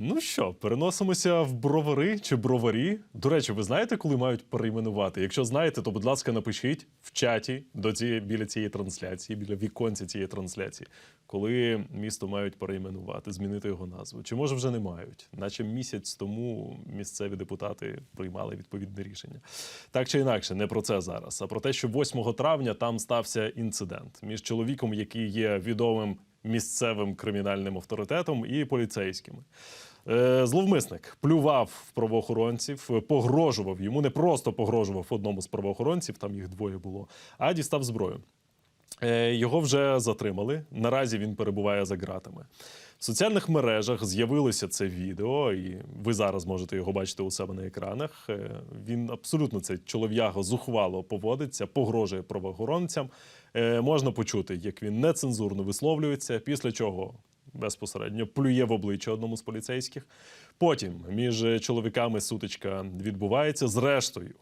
Ну що, переносимося в бровари чи броварі. До речі, ви знаєте, коли мають перейменувати? Якщо знаєте, то будь ласка, напишіть в чаті до цієї біля цієї трансляції, біля віконця цієї трансляції, коли місто мають перейменувати, змінити його назву. Чи може вже не мають? Наче місяць тому місцеві депутати приймали відповідне рішення. Так чи інакше, не про це зараз, а про те, що 8 травня там стався інцидент між чоловіком, який є відомим місцевим кримінальним авторитетом, і поліцейськими. Е, Зловмисник плював в правоохоронців, е, погрожував йому, не просто погрожував одному з правоохоронців, там їх двоє було, а дістав зброю. Е, Його вже затримали. Наразі він перебуває за ґратами. В соціальних мережах з'явилося це відео, і ви зараз можете його бачити у себе на екранах. Він абсолютно цей чолов'яго зухвало поводиться, погрожує правоохоронцям. Можна почути, як він нецензурно висловлюється, після чого безпосередньо плює в обличчя одному з поліцейських. Потім між чоловіками сутичка відбувається. Зрештою,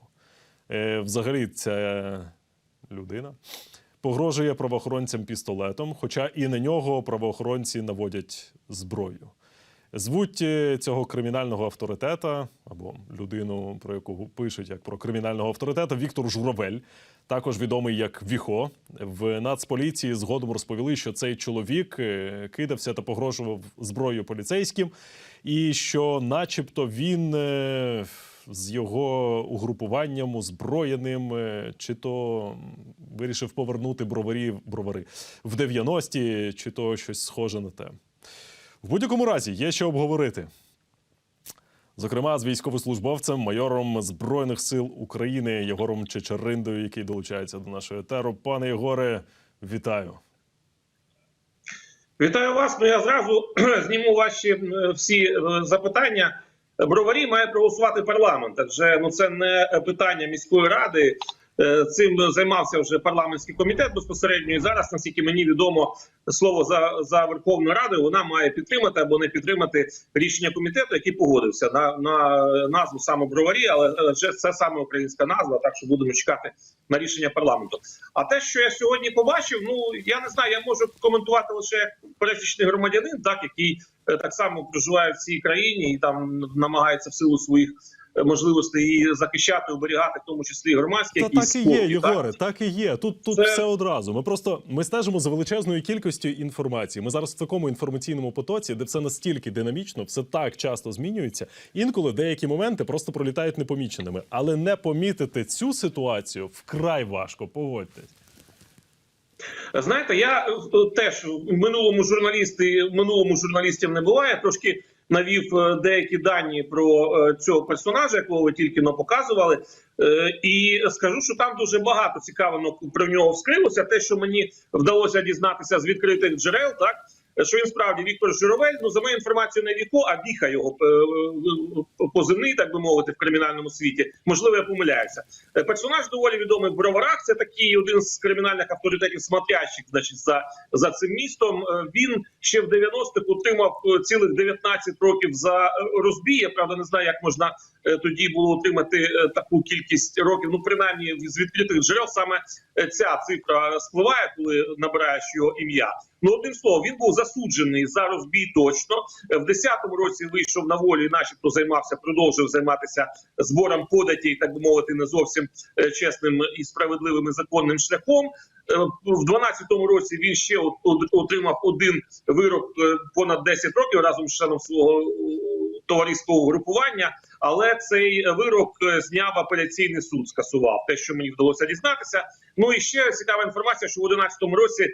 е, взагалі, ця людина погрожує правоохоронцям пістолетом, хоча і на нього правоохоронці наводять зброю. Звуть е, цього кримінального авторитета або людину, про яку пишуть як про кримінального авторитета, Віктор Журавель, також відомий як Віхо. В Нацполіції згодом розповіли, що цей чоловік е, кидався та погрожував зброєю поліцейським, і що, начебто, він е, з його угрупуванням озброєним, чи то вирішив повернути броварі бровари в 90-ті, чи то щось схоже на те. В будь-якому разі є що обговорити. Зокрема, з військовослужбовцем, майором Збройних сил України Єгором Чечериндою, який долучається до нашої етеру. Пане Єгоре, вітаю. Вітаю вас. Ну я зразу зніму ваші всі е, запитання. Броварі має проголосувати парламент. Адже ну це не питання міської ради. Е, Цим займався вже парламентський комітет безпосередньо. І зараз, наскільки мені відомо, слово за, за Верховною Радою вона має підтримати або не підтримати рішення комітету, який погодився на, на назву саме броварі, але е, вже це саме українська назва, так що будемо чекати на рішення парламенту. А те, що я сьогодні побачив, ну я не знаю, я можу коментувати лише пересічний громадянин, так який е, так само проживає в цій країні і там намагається в силу своїх можливостей її захищати, оберігати, в тому числі громадські Та якісь так і є, спорти, так? Єгоре, так і є. Тут, тут Це- все одразу. Ми просто ми стежимо за величезною кількістю інформації. Ми зараз в такому інформаційному потоці, де все настільки динамічно, все так часто змінюється. Інколи деякі моменти просто пролітають непоміченими. Але не помітити цю ситуацію вкрай важко. Погодьтесь. Знаєте, я е, теж в минулому журналісти в минулому журналістів не буває. Трошки навів е, деякі дані про е, цього персонажа, якого ви тільки но показували. Е, І скажу, що там дуже багато цікавинок про нього вскрилося. Те, що мені вдалося дізнатися з відкритих джерел, так що він справді Віктор Журавель, ну за мою інформацію, не віко, а віха його е, е, позивний, так би мовити, в кримінальному світі. Можливо, я помиляюся. Е, Персонаж доволі відомий в броварах. Це такий один з кримінальних авторитетів смотрящих, значить, за, за цим містом. Е, Він ще в 90-х отримав е, цілих 19 років за е, розбій. Я правда не знаю, як можна е, тоді було отримати е, таку кількість років. Ну принаймні з відкритих джерел саме е, ця цифра спливає, коли набираєш його ім'я. Ну, одним словом, він був засуджений за розбій точно. Е, В 10-му році вийшов на волю, начебто займався, продовжив займатися збором податей, так би мовити, не зовсім е, чесним і справедливим і законним шляхом. Е, В 12-му році він ще от- от- отримав один вирок понад 10 років разом з членом свого товариського групування. Але цей вирок е, зняв апеляційний суд, скасував те, що мені вдалося дізнатися. Ну і ще цікава інформація, що в 11-му році е,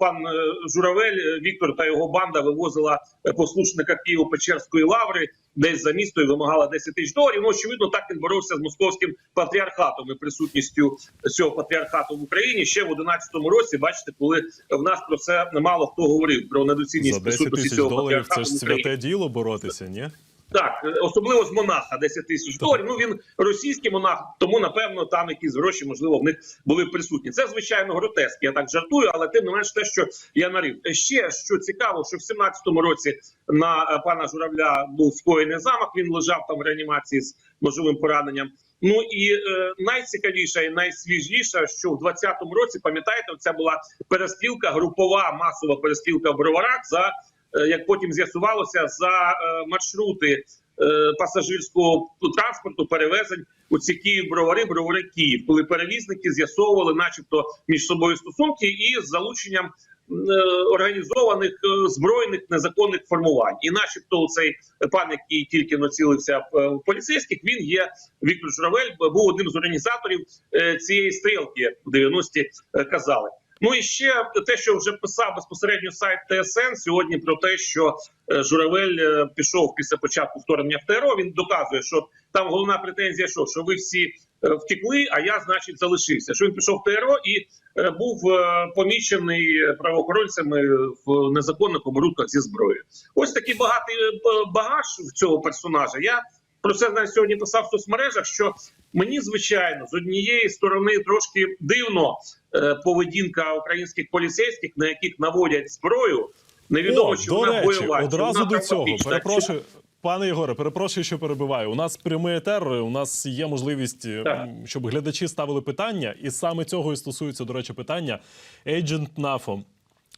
пан е, Журавель Віктор та його банда вивозила послушника Києво-Печерської лаври десь за місто і вимагала 10 тисяч доларів. Ну очевидно, так він боровся з московським патріархатом і присутністю цього патріархату в Україні ще в 11-му році. Бачите, коли в нас про це мало хто говорив про недоцільність За 10 присутності цього доларів це ж святе діло боротися, ні? Так, особливо з монаха 10 тисяч доларів. Ну він російський монах, тому напевно там якісь гроші, можливо, в них були присутні. Це звичайно гротеск. Я так жартую, але тим не менш те, що я нарив. Е, Ще що цікаво, що в 17-му році на е, пана Журавля був скоєний замах. Він лежав там в реанімації з можливим пораненням. Ну і е, найцікавіше і найсвіжіше, що в 20-му році, пам'ятаєте, це була перестрілка, групова масова перестрілка в броварах за як потім з'ясувалося, за е, маршрути е, пасажирського транспорту перевезень у ці Київ бровари, бровари Київ, коли перевізники з'ясовували, начебто, між собою стосунки і з залученням е, організованих е, збройних незаконних формувань. І, начебто, цей пан, який тільки націлився в е, поліцейських, він є Віктор Журавель, був одним з організаторів е, цієї стрілки, в 90-ті е, казали. Ну і ще те, що вже писав безпосередньо сайт ТСН сьогодні про те, що е, Журавель е, пішов після початку вторгнення в ТРО. Він доказує, що там головна претензія, що, що ви всі е, втекли, а я, значить, залишився. Що він пішов в ТРО і був помічений правоохоронцями в незаконних оборудках зі зброєю. Ось такий багатий багаж в цього персонажа. Я про це навіть сьогодні писав в соцмережах. Що мені звичайно з однієї сторони трошки дивно е, поведінка українських поліцейських, на яких наводять зброю. Невідомо, О, чи до вона речі, бойова, одразу вона до цього. Перепрошую, пане Єгоре, перепрошую, що перебиваю. У нас прямий етер, у нас є можливість, е, Так. щоб глядачі ставили питання, і саме цього і стосується, до речі, питання. Agent Нафо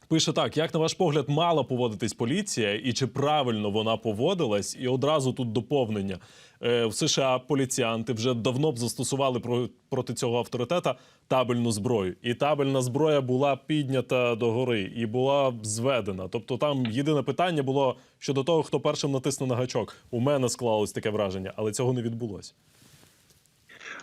пише так: як на ваш погляд, мала поводитись поліція, і чи правильно вона поводилась? І одразу тут доповнення. Е, В США поліціянти вже давно б застосували про- проти цього авторитета табельну зброю. І табельна зброя була піднята до гори і була зведена. Тобто там єдине питання було щодо того, хто першим натисне на гачок. У мене склалось таке враження, але цього не відбулося.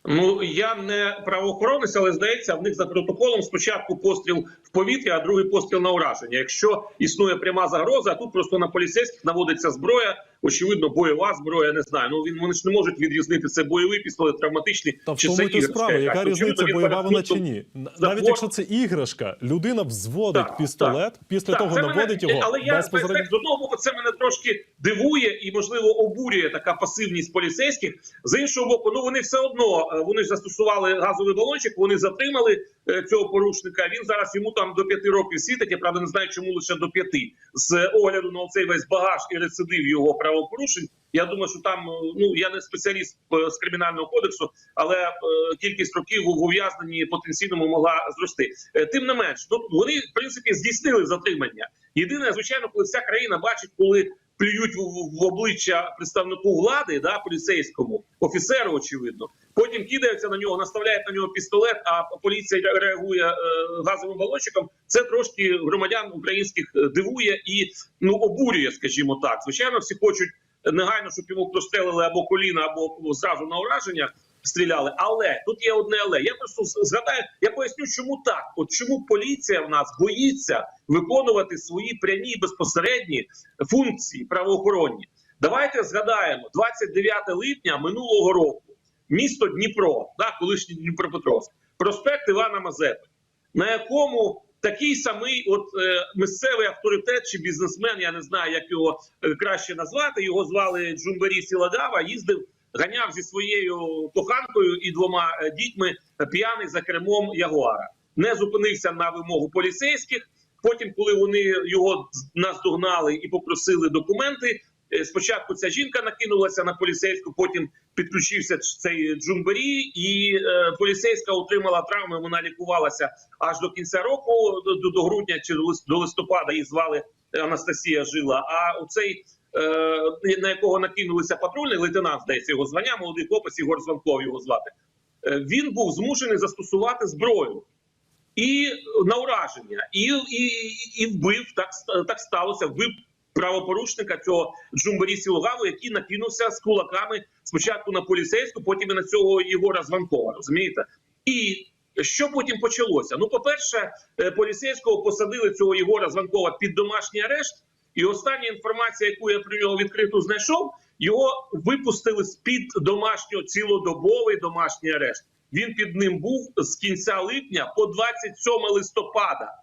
Ну я не правоохоронець, але здається, в них за протоколом спочатку постріл в повітря, а другий постріл на ураження. Якщо існує пряма загроза, а тут просто на поліцейських наводиться зброя. Очевидно, бойова зброя. Не знаю. Ну він вони ж не можуть відрізнити це бойовий пістолет, травматичний Та в чи це іграшка. справа, яка Очевидно, різниця, бойова вона чи ні? Навіть якщо це іграшка, людина взводить Так, пістолет, після Так, того наводить мене, його але я безпосередньо. з одного боку це мене трошки дивує і можливо обурює така пасивність поліцейських. З іншого боку, ну вони все одно е, вони ж застосували газовий балончик. Вони затримали е, цього порушника. Він зараз йому там до п'яти років світить. Я правда не знаю, чому лише до п'яти. З огляду на цей весь багаж і рецидив його правопорушень. Я думаю, що там е, ну я не спеціаліст е, з кримінального кодексу, але е, кількість років в ув'язненні потенційному могла зрости. Е, Тим не менш, ну вони в принципі здійснили затримання. Єдине, звичайно, коли вся країна бачить, коли плюють в, обличчя представнику влади, да, поліцейському офіцеру, очевидно. Потім кидаються на нього, наставляють на нього пістолет, а поліція реагує е, газовим балончиком. Це трошки громадян українських е, дивує і ну обурює, скажімо так. Звичайно, всі хочуть негайно, щоб йому прострелили або коліна, або зразу на ураження стріляли. Але тут є одне але. Я просто згадаю, я поясню, чому так. От чому поліція в нас боїться виконувати свої прямі безпосередні функції правоохоронні. Давайте згадаємо 29 липня минулого року. Місто Дніпро, да, колишній Дніпропетровськ, проспект Івана Мазепи, на якому такий самий от е, місцевий авторитет чи бізнесмен, я не знаю, як його е, краще назвати. Його звали Джумбері Сілагава. Їздив, ганяв зі своєю коханкою і двома е, дітьми е, п'яний за кермом Ягуара. Не зупинився на вимогу поліцейських. Потім, коли вони його наздогнали і попросили документи, е, спочатку ця жінка накинулася на поліцейську, потім підключився цей Джумбері, і е, поліцейська отримала травми. Вона лікувалася аж до кінця року, до, до, грудня чи до листопада. Її звали Анастасія Жила. А оцей, е, на якого накинулися патрульний лейтенант, здається, його звання, молодий хлопець Ігор Званков його звати. Е, він був змушений застосувати зброю. І на ураження, і, і, і вбив так, так сталося. Вбив правопорушника цього Джумбері Сілогаву, який накинувся з кулаками спочатку на поліцейську, потім і на цього Єгора Званкова. Розумієте? І що потім почалося? Ну, по-перше, е, поліцейського посадили цього Єгора Званкова під домашній арешт. І остання інформація, яку я про нього відкрито знайшов, його випустили з під домашнього цілодобовий домашній арешт. Він під ним був з кінця липня по 27 листопада.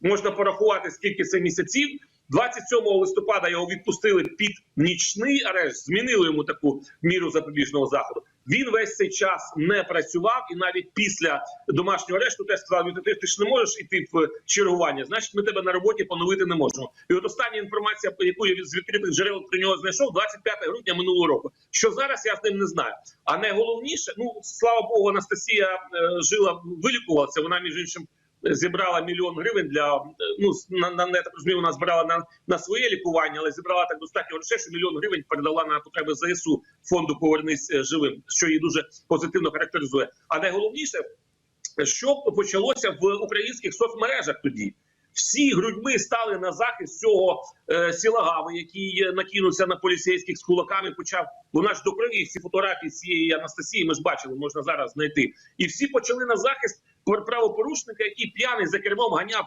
Можна порахувати, скільки це місяців. 27 листопада його відпустили під нічний арешт, змінили йому таку міру запобіжного заходу. Він весь цей час не працював, і навіть після домашнього арешту теж сказав, «Ну, ти, ти ж не можеш іти в чергування. Значить, ми тебе на роботі поновити не можемо. І от остання інформація, яку я з відкритих джерел про нього знайшов, 25 грудня минулого року. Що зараз я з ним не знаю. А найголовніше, ну слава Богу, Анастасія е, жила вилікувалася. Вона між іншим зібрала мільйон гривень для ну на, на я так розумію, вона збирала на, на своє лікування, але зібрала так достатньо грошей, що мільйон гривень передала на потреби ЗСУ фонду Повернись живим, що її дуже позитивно характеризує. А найголовніше, що почалося в українських соцмережах тоді. Всі грудьми стали на захист цього е, сілагави, який е, накинувся на поліцейських з кулаками. Почав вона ж до крові всі фотографії цієї Анастасії. Ми ж бачили, можна зараз знайти. І всі почали на захист правопорушника, який п'яний за кермом ганяв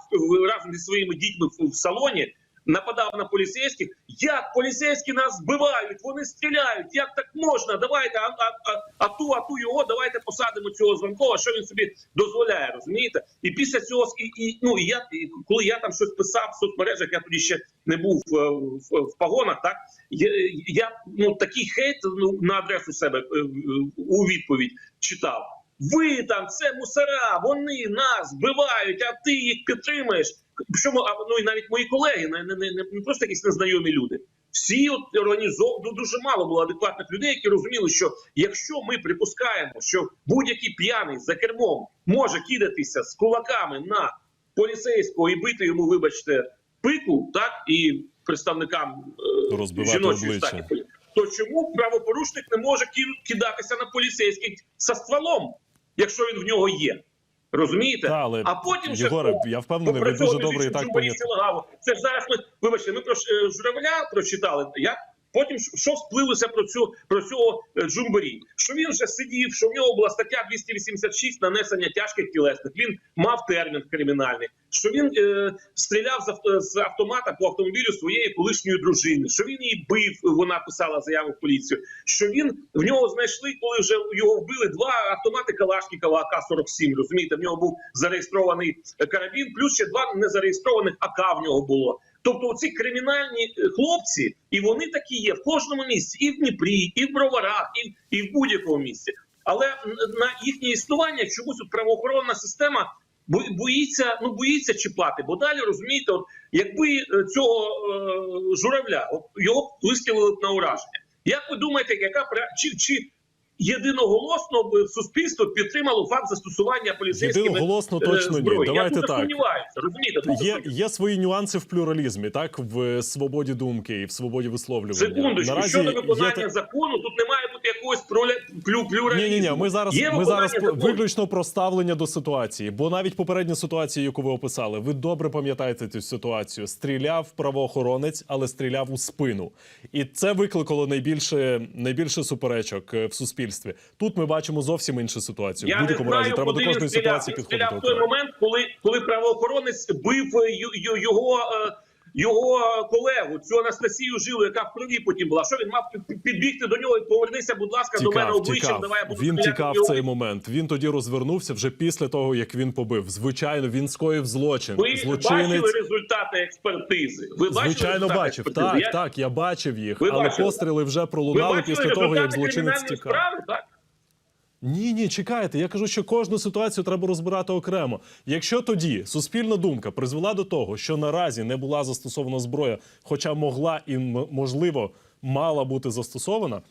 разом зі своїми дітьми в, в салоні. Нападав на поліцейських. Як поліцейські нас вбивають? Вони стріляють. Як так можна? Давайте а, а, а, а ту, а ту його. Давайте посадимо цього звонкова. Що він собі дозволяє? Розумієте? І після цього і, і ну я і коли я там щось писав в соцмережах, я тоді ще не був е, в, в погонах. Так я, я ну такий хейт ну на адресу себе е, е, у відповідь читав. Ви там це мусора, вони нас вбивають, а ти їх підтримуєш. Причому а, ну і навіть мої колеги, не, не, не, не просто якісь незнайомі люди. Всі от ну, дуже мало було адекватних людей, які розуміли, що якщо ми припускаємо, що будь-який п'яний за кермом може кидатися з кулаками на поліцейського і бити йому, вибачте, пику, так і представникам е, жіночої статі, то чому правопорушник не може ки- кидатися на поліцейських со стволом, якщо він в нього є? Розумієте? Та, але, а потім Єгоре, Єгоре, я впевнений, ви дуже добре і так лагаву. Це ж зараз ми вибачте. Ми про е, журавля прочитали. Я потім що- що сплилося про цю про цього е, Джумбарі? Що він вже сидів, що в нього була стаття 286 нанесення тяжких тілесних. Він мав термін кримінальний. Що він е, стріляв з, авто, з автомата по автомобілю своєї колишньої дружини. Що він її бив? Вона писала заяву в поліцію. Що він в нього знайшли, коли вже його вбили два автомати Калашникова АК-47. Розумієте, в нього був зареєстрований карабін, плюс ще два незареєстрованих АК в нього було. Тобто, оці кримінальні е, хлопці, і вони такі є в кожному місці, і в Дніпрі, і в Броварах, і, і в будь-якому місці. Але на їхнє існування чомусь правоохоронна система боїться, ну боїться чіпати. Бо далі розумієте, от якби е, цього е, журавля от його вистрілили б на ураження. Як ви думаєте, яка чи, чи єдиноголосно б суспільство підтримало факт застосування поліцейськими Єдиноголосно е, точно ні. зброї? Давайте Я так. Розумієте, Є, є свої нюанси в плюралізмі, так в свободі думки і в свободі висловлювання. Секундочку, Наразі щодо виконання те- закону, тут не якогось плюралізму. Ні, ні, ні. Ми зараз Є ми зараз закону. виключно про ставлення до ситуації. Бо навіть попередня ситуація, яку ви описали, ви добре пам'ятаєте цю ситуацію. Стріляв правоохоронець, але стріляв у спину, і це викликало найбільше найбільше суперечок е, в суспільстві. Тут ми бачимо зовсім іншу ситуацію. Я не будь-якому разі треба до кожної ситуації підходити. стріляв в той момент, коли, коли правоохоронець бив е, його, е, його колегу, цю Анастасію Жилу, яка в крові потім була. Що він мав підбігти до нього і повернися, будь ласка, до мене Тікав, обличчям. тікав. Давай я буду Він тікав в цей момент. Він тоді розвернувся вже після того, як він побив. Звичайно, він скоїв злочин. Ви Злочинець бачили результати експертизи? Ви бачили Звичайно, бачив. експертизи? Так, Я- так, я бачив їх. Ви але бачили? постріли вже пролунали після того, як злочинець тікав. справи? Так? Ні, ні, чекайте. Я кажу, що кожну ситуацію треба розбирати окремо. Якщо тоді суспільна думка призвела до того, що наразі не була застосована зброя, хоча могла і можливо мала бути застосована.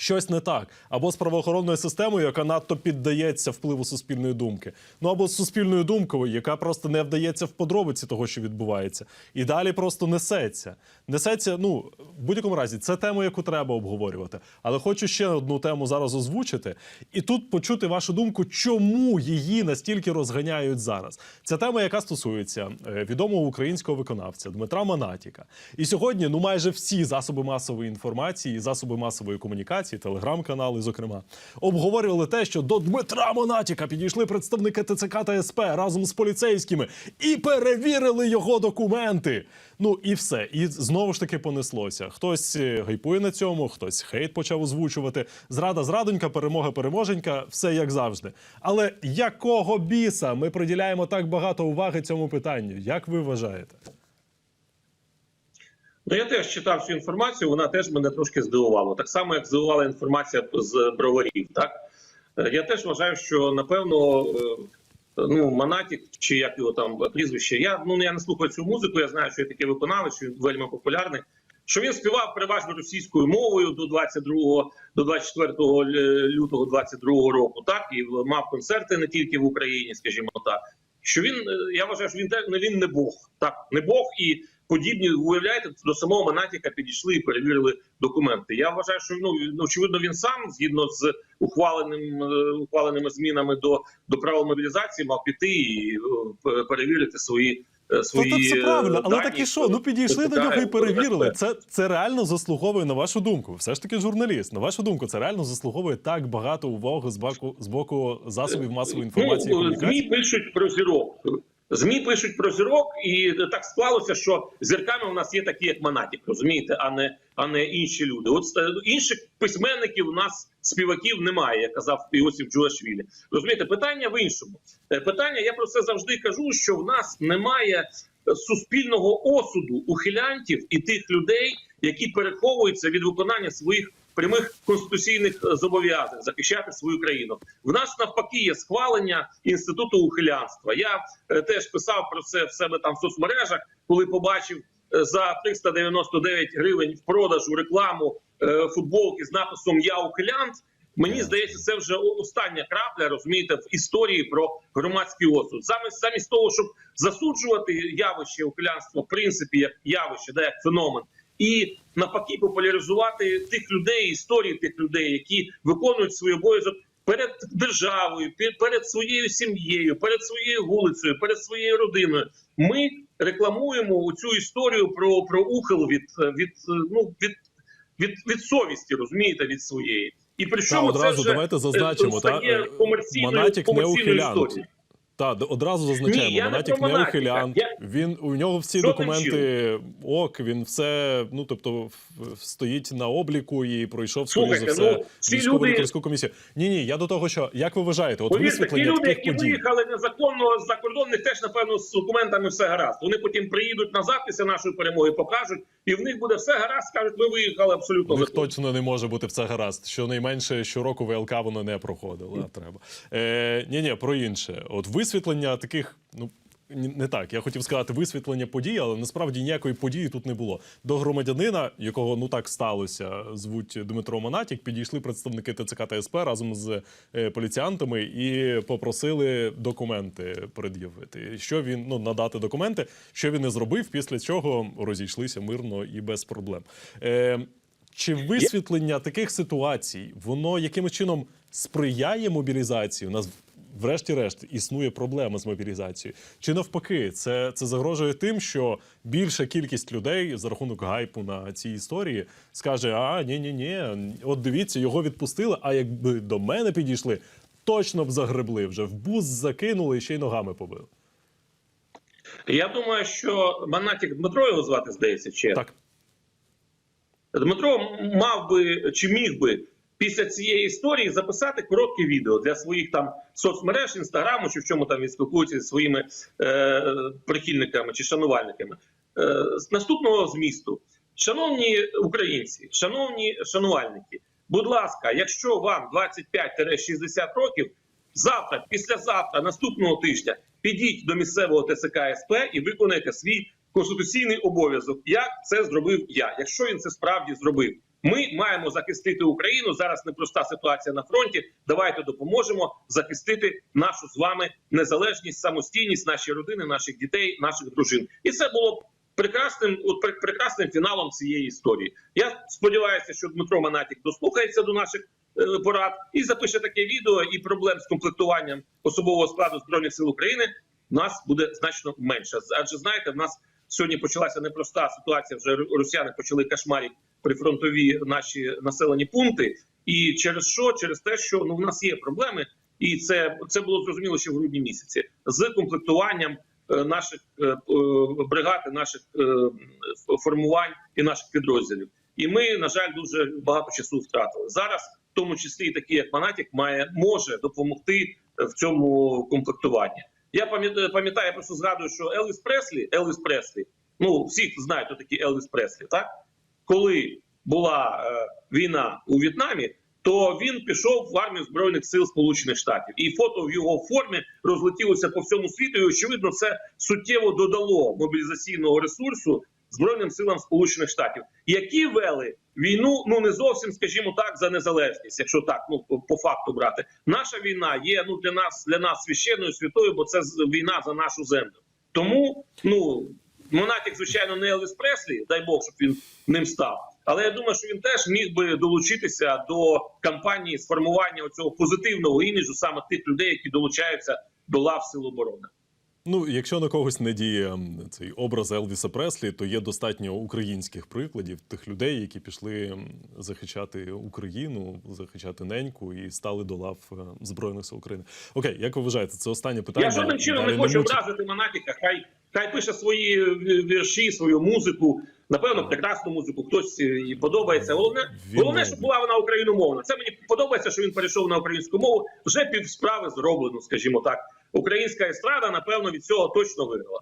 Щось не так, або з правоохоронною системою, яка надто піддається впливу суспільної думки, ну або з суспільною думкою, яка просто не вдається в подробиці того, що відбувається, і далі просто несеться. Несеться, ну в будь-якому разі, це тема, яку треба обговорювати. Але хочу ще одну тему зараз озвучити, і тут почути вашу думку, чому її настільки розганяють зараз. Це тема, яка стосується е, відомого українського виконавця Дмитра Манатіка. І сьогодні, ну майже всі засоби масової інформації, засоби масової комунікації, телеграм-канали, зокрема, обговорювали те, що до Дмитра Монатіка підійшли представники ТЦК та СП разом з поліцейськими і перевірили його документи. Ну і все. І знову ж таки понеслося. Хтось е, гайпує на цьому, хтось хейт почав озвучувати. Зрада, зрадонька, перемога, переможенька, все як завжди. Але якого біса ми приділяємо так багато уваги цьому питанню? Як ви вважаєте? Ну, я теж читав цю інформацію, вона теж мене трошки здивувала. Так само, як здивувала інформація з броварів. Так Е, я теж вважаю, що напевно е, ну Манатік, чи як його там прізвище. Я ну я не слухаю цю музику. Я знаю, що є таке виконавець, що він вельми популярний. Що він співав переважно російською мовою до 22 до 24 лютого 22 року. Так і мав концерти не тільки в Україні, скажімо так. що він е, я вважаю, що він він не Бог, так не Бог і подібні. Уявляєте, до самого Монатіка підійшли і перевірили документи. Я вважаю, що ну ну, очевидно він сам згідно з ухваленим е, ухваленими змінами до, до правил мобілізації мав піти і е, перевірити свої. е, Ну, Свої так правильно, але так і що? Ну підійшли до нього і перевірили. Це, це реально заслуговує на вашу думку. Все ж таки, журналіст. На вашу думку, це реально заслуговує так багато уваги з боку з боку засобів масової інформації. Ну? ЗМІ пишуть про зірок. ЗМІ пишуть про зірок, і так склалося, що зірками у нас є такі, як Монатік, розумієте, а не а не інші люди. От е, інших письменників у нас співаків немає, як казав Іосиф Джуашвілі. Розумієте, питання в іншому. Е, Питання, я про це завжди кажу, що в нас немає е, суспільного осуду ухилянтів і тих людей, які переховуються від виконання своїх прямих конституційних зобов'язань захищати свою країну. В нас навпаки є схвалення інституту ухилянства. Я е, теж писав про це в себе там в соцмережах, коли побачив е, за 399 гривень в продажу рекламу е, футболки з написом Я ухилянт. Мені здається, це вже остання крапля, розумієте, в історії про громадський осуд. Замість замість того, щоб засуджувати явище ухилянства, в принципі, як явище, да, як феномен, і навпаки популяризувати тих людей, історії тих людей, які виконують свій обов'язок перед державою, пе- перед своєю сім'єю, перед своєю вулицею, перед своєю родиною. Ми рекламуємо цю історію про, про ухил від, від ну від, від, від совісті, розумієте, від своєї. І причому одразу це вже давайте е, зазначимо, та, стає е, комерційною, Монатік комерційною ухилянт. історією. Так, одразу зазначаємо, Ні, не Монатік не Монатіка. ухилянт. Я- Він у нього всі Жодним документи ок, він все, ну тобто, стоїть на обліку і пройшов скоріше за все ну, ці військово люди- комісію. Ні, ні, я до того, що як ви вважаєте, от Повірте, ті люди, які подій. виїхали незаконно з-за кордон, них теж напевно з документами все гаразд. Вони потім приїдуть на записи нашої перемоги, покажуть, і в них буде все гаразд. Скажуть, ми виїхали абсолютно У них точно не може бути все гаразд. Щонайменше щороку ВЛК воно не проходило. Треба. Е, ні, ні, про інше. От висвітлення таких, ну. Не так, я хотів сказати висвітлення подій, але насправді ніякої події тут не було. До громадянина, якого ну так сталося, звуть Дмитро Монатік, підійшли представники ТЦК та СП разом з е, поліціянтами і попросили документи пред'явити. Що він ну надати документи, що він не зробив, після чого розійшлися мирно і без проблем. Е, чи висвітлення таких ситуацій воно якимось чином сприяє мобілізації? У нас, врешті-решт, існує проблема з мобілізацією. Чи навпаки, це, це загрожує тим, що більша кількість людей за рахунок гайпу на цій історії скаже: а ні, ні, ні, от дивіться, його відпустили. А якби до мене підійшли, точно б загребли вже в бус закинули і ще й ногами побили. Я думаю, що Монатік Дмитро його звати, здається, чи? Так. Дмитро мав би чи міг би після цієї історії записати коротке відео для своїх там соцмереж, інстаграму, чи в чому там він спілкується зі своїми е, прихильниками чи шанувальниками. Е, наступного змісту, шановні українці, шановні шанувальники, будь ласка, якщо вам 25-60 років, завтра, післязавтра, наступного тижня підіть до місцевого ТСК СП і виконайте свій конституційний обов'язок. Як це зробив я? Якщо він це справді зробив, ми маємо захистити Україну. Зараз непроста ситуація на фронті. Давайте допоможемо захистити нашу з вами незалежність, самостійність, наші родини, наших дітей, наших дружин. І це було прекрасним, от прекрасним фіналом цієї історії. Я сподіваюся, що Дмитро Манатік дослухається до наших е, порад і запише таке відео. І проблем з комплектуванням особового складу збройних сил України нас буде значно менше. Адже знаєте, в нас сьогодні почалася непроста ситуація. Вже росіяни почали кошмарити прифронтові наші населені пункти. І через що? Через те, що ну в нас є проблеми, і це, це було зрозуміло ще в грудні місяці з комплектуванням е, наших е, е, бригад, наших формувань і наших підрозділів. І ми, на жаль, дуже багато часу втратили зараз. В тому числі і такі, як Манатік, має може допомогти в цьому комплектуванні. Я пам'ятаю, пам'ятаю, я просто згадую, що Елвіс Преслі, Елвіс Преслі, ну всі знають, хто такий Елвіс Преслі, так коли була е, війна у В'єтнамі, то він пішов в армію збройних сил Сполучених Штатів, і фото в його формі розлетілося по всьому світу. І очевидно, це суттєво додало мобілізаційного ресурсу збройним силам Сполучених Штатів, які вели війну, ну не зовсім, скажімо так, за незалежність, якщо так, ну по, факту брати. Наша війна є ну для нас для нас священною святою, бо це з- війна за нашу землю. Тому ну Монатік, звичайно, не Елвіс Преслі, дай Бог, щоб він ним став. Але я думаю, що він теж міг би долучитися до кампанії сформування цього позитивного іміджу саме тих людей, які долучаються до лав сил оборони. Ну, якщо на когось не діє цей образ Елвіса Преслі, то є достатньо українських прикладів тих людей, які пішли захищати Україну, захищати неньку і стали до лав е, Збройних сил України. Окей, як ви вважаєте, це останнє питання. Я жодним чином не хочу образити Монатіка. Хай хай пише свої вірші, свою музику. Напевно, прекрасну музику. Хтось їй подобається. Головне, Він головне, щоб була вона україномовна. Це мені подобається, що він перейшов на українську мову. Вже пів справи зроблено, скажімо так. Українська естрада, напевно, від цього точно виграла.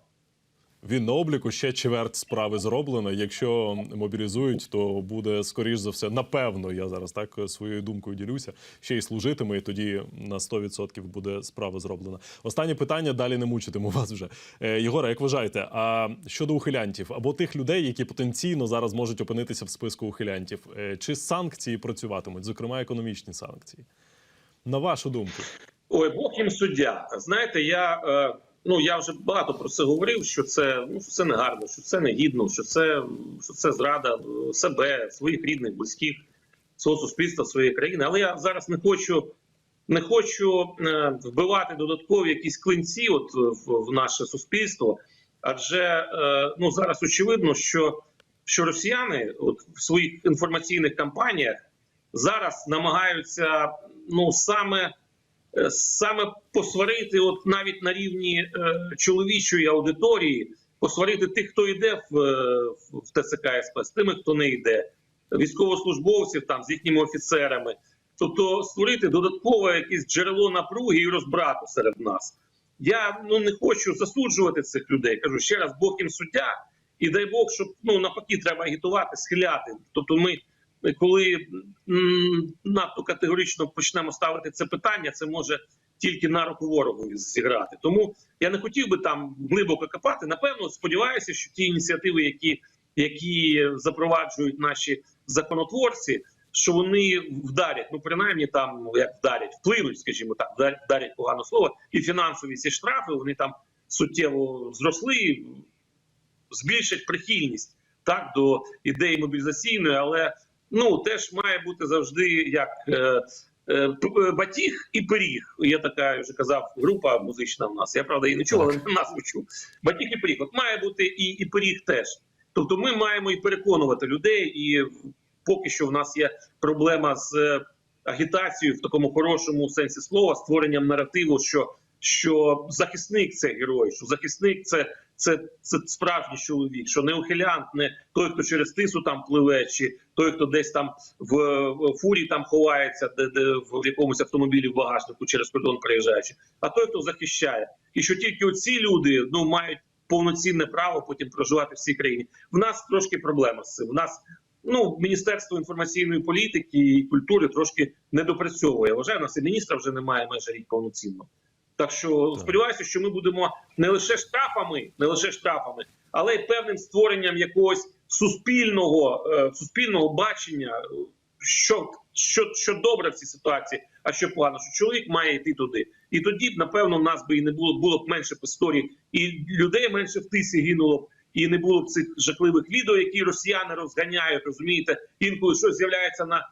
Він на обліку ще чверть справи зроблена. Якщо мобілізують, то буде скоріш за все, напевно, я зараз так своєю думкою ділюся. Ще й служитиме, і тоді на 100% буде справа зроблена. Останнє питання далі не мучитиму вас вже. Е, Єгоре, як вважаєте, а щодо ухилянтів або тих людей, які потенційно зараз можуть опинитися в списку ухилянтів, е, чи санкції працюватимуть, зокрема економічні санкції? На вашу думку, Ой, Бог їм суддя. Знаєте, я е, ну я вже багато про це говорив. Що це ну що це не гарно, що це не гідно, що це що це зрада е, себе, своїх рідних, близьких, свого суспільства, своєї країни. Але я зараз не хочу. Не хочу е, вбивати додаткові якісь клинці, от в, в наше суспільство, адже ну зараз очевидно, що, що росіяни, от в своїх інформаційних кампаніях, зараз намагаються ну саме саме посварити, от навіть на рівні е, чоловічої аудиторії, посварити тих, хто йде в, е, в ТЦК СП, з тими, хто не йде, військовослужбовців там з їхніми офіцерами. Тобто створити додаткове якесь джерело напруги і розбрату серед нас. Я ну не хочу засуджувати цих людей. Кажу ще раз, Бог їм суддя, і дай Бог, щоб ну навпаки треба агітувати, схиляти. Тобто, ми коли надто категорично почнемо ставити це питання, це може тільки на руку ворогу зіграти. Тому я не хотів би там глибоко копати. Напевно, сподіваюся, що ті ініціативи, які, які запроваджують наші законотворці, що вони вдарять, ну принаймні там ну, як вдарять, вплинуть, скажімо так, вдарять, погано слово, і фінансові ці штрафи вони там суттєво зросли, збільшать прихильність так до ідеї мобілізаційної, але ну теж має бути завжди як е, е, е, батіг і пиріг. Є така, я вже казав, група музична в нас. Я правда її не чув, але назву чув. Батіг і пиріг. От має бути і, і пиріг теж. Тобто, ми маємо і переконувати людей, і поки що в нас є проблема з е, агітацією в такому хорошому сенсі слова, створенням наративу, що, що захисник це герой, що захисник це, це, це справжній чоловік, що не ухилянт, не той, хто через тису там пливе, чи той, хто десь там в, в фурі там ховається, де, де в якомусь автомобілі в багажнику через кордон проїжджаючи, а той, хто захищає, і що тільки оці люди ну мають повноцінне право потім проживати в цій країні. В нас трошки проблема з цим. В нас ну міністерство інформаційної політики і культури трошки не допрацьовує. Я Вважаю, нас і міністра вже немає майже рік повноцінно. Так що сподіваюся, що ми будемо не лише штрафами, не лише штрафами, але й певним створенням якогось суспільного е, суспільного бачення, що, що, що добре в цій ситуації, а що погано, що чоловік має йти туди. І тоді б, напевно, в нас би і не було було б менше б і людей менше в тисі гинуло б. І не було б цих жахливих відео, які росіяни розганяють. Розумієте, інколи щось з'являється на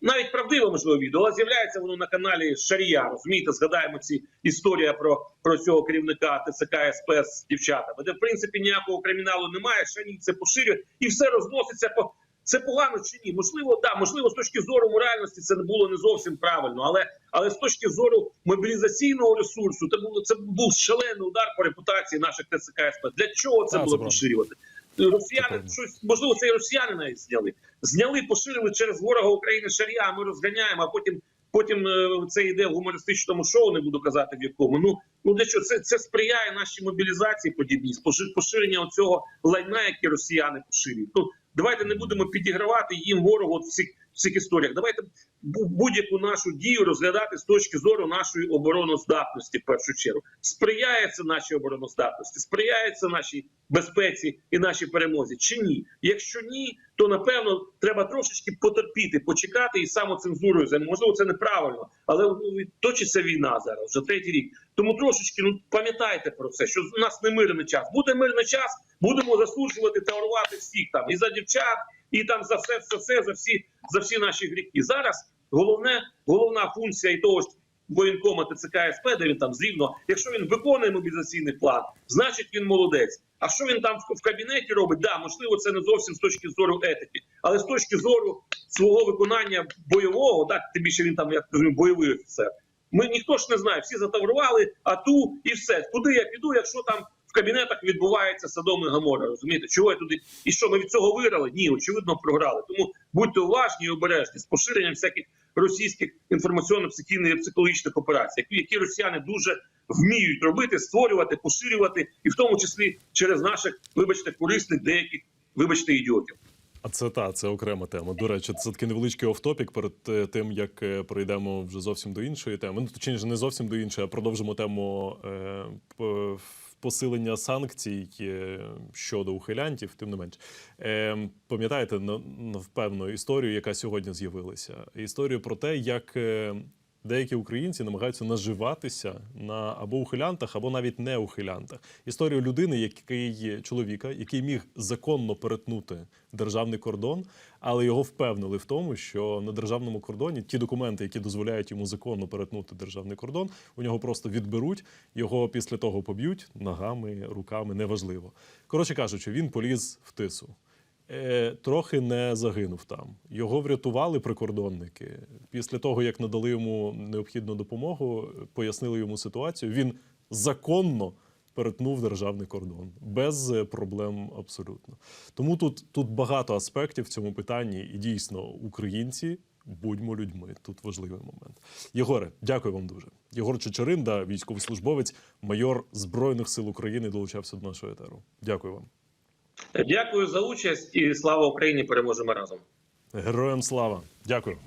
навіть правдиве можливо відео, але з'являється воно на каналі Шарія. Розумієте, згадаємо ці історія про, про цього керівника ТЦК СП з дівчатами, де в принципі ніякого криміналу немає. Шаній це поширює і все розноситься по. Це погано чи ні? Можливо, да, можливо, з точки зору моральності це не було не зовсім правильно, але але з точки зору мобілізаційного ресурсу, це було це був шалений удар по репутації наших ТЦК СП. Для чого це це було поширювати? Росіяни щось можливо, це і росіяни навіть зняли. Зняли, поширили через ворога України шарія. а Ми розганяємо, а потім. Потім е, це йде в гумористичному шоу, не буду казати в якому. Ну ну для чого це, це сприяє нашій мобілізації подібній, поширення оцього лайна, яке росіяни поширюють. Ну Давайте не будемо підігравати їм ворогу от в цих, в цих історіях. Давайте будь-яку нашу дію розглядати з точки зору нашої обороноздатності. В першу чергу сприяє це нашій обороноздатності, сприяє це нашій безпеці і нашій перемозі. Чи ні? Якщо ні, то напевно треба трошечки потерпіти, почекати і самоцензурою займатися. Можливо, це неправильно, але ну, точиться війна зараз вже третій рік. Тому трошечки ну пам'ятайте про це, що у нас не мирний час. Буде мирний час, будемо засуджувати та орвати всіх там і за дівчат, і там за все, все, все за всі за всі наші гріхи. Зараз головне, головна функція і того ж воєнкома ТЦК СП, де він там зрівно. Якщо він виконує мобілізаційний план, значить він молодець. А що він там в, кабінеті робить? Да, можливо, це не зовсім з точки зору етики, але з точки зору свого виконання бойового, так тим більше він там, як бойовий офіцер. Ми ніхто ж не знає, всі затаврували, а ту і все. Куди я піду, якщо там кабінетах відбувається Содом і Гамора, розумієте? Чого я туди? І що ми від цього виграли? Ні, очевидно, програли. Тому будьте уважні і обережні з поширенням всяких російських інформаційно-психічних і психологічних операцій, які, росіяни дуже вміють робити, створювати, поширювати, і в тому числі через наших, вибачте, корисних деяких, вибачте, ідіотів. А це та це окрема тема. До речі, це такий невеличкий офтопік перед е, тим, як е, перейдемо вже зовсім до іншої теми. Ну точніше, не зовсім до іншої, а продовжимо тему е, посилення санкцій е, щодо ухилянтів. Тим не менш, е, пам'ятаєте на, напевно історію, яка сьогодні з'явилася. Історію про те, як. Деякі українці намагаються наживатися на або ухилянтах, або навіть не ухилянтах. Історію людини, який чоловіка, який міг законно перетнути державний кордон, але його впевнили в тому, що на державному кордоні ті документи, які дозволяють йому законно перетнути державний кордон, у нього просто відберуть, його після того поб'ють ногами, руками, неважливо. Коротше кажучи, він поліз в тису. Е, трохи не загинув там. Його врятували прикордонники. Після того, як надали йому необхідну допомогу, пояснили йому ситуацію. Він законно перетнув державний кордон без е, проблем абсолютно. Тому тут, тут багато аспектів в цьому питанні, і дійсно, українці. Будьмо людьми. Тут важливий момент. Єгоре, дякую вам дуже. Єгор Чечеринда, військовослужбовець, майор Збройних сил України, долучався до нашого етеру. Дякую вам. Дякую за участь і слава Україні! Переможемо разом. Героям слава! Дякую.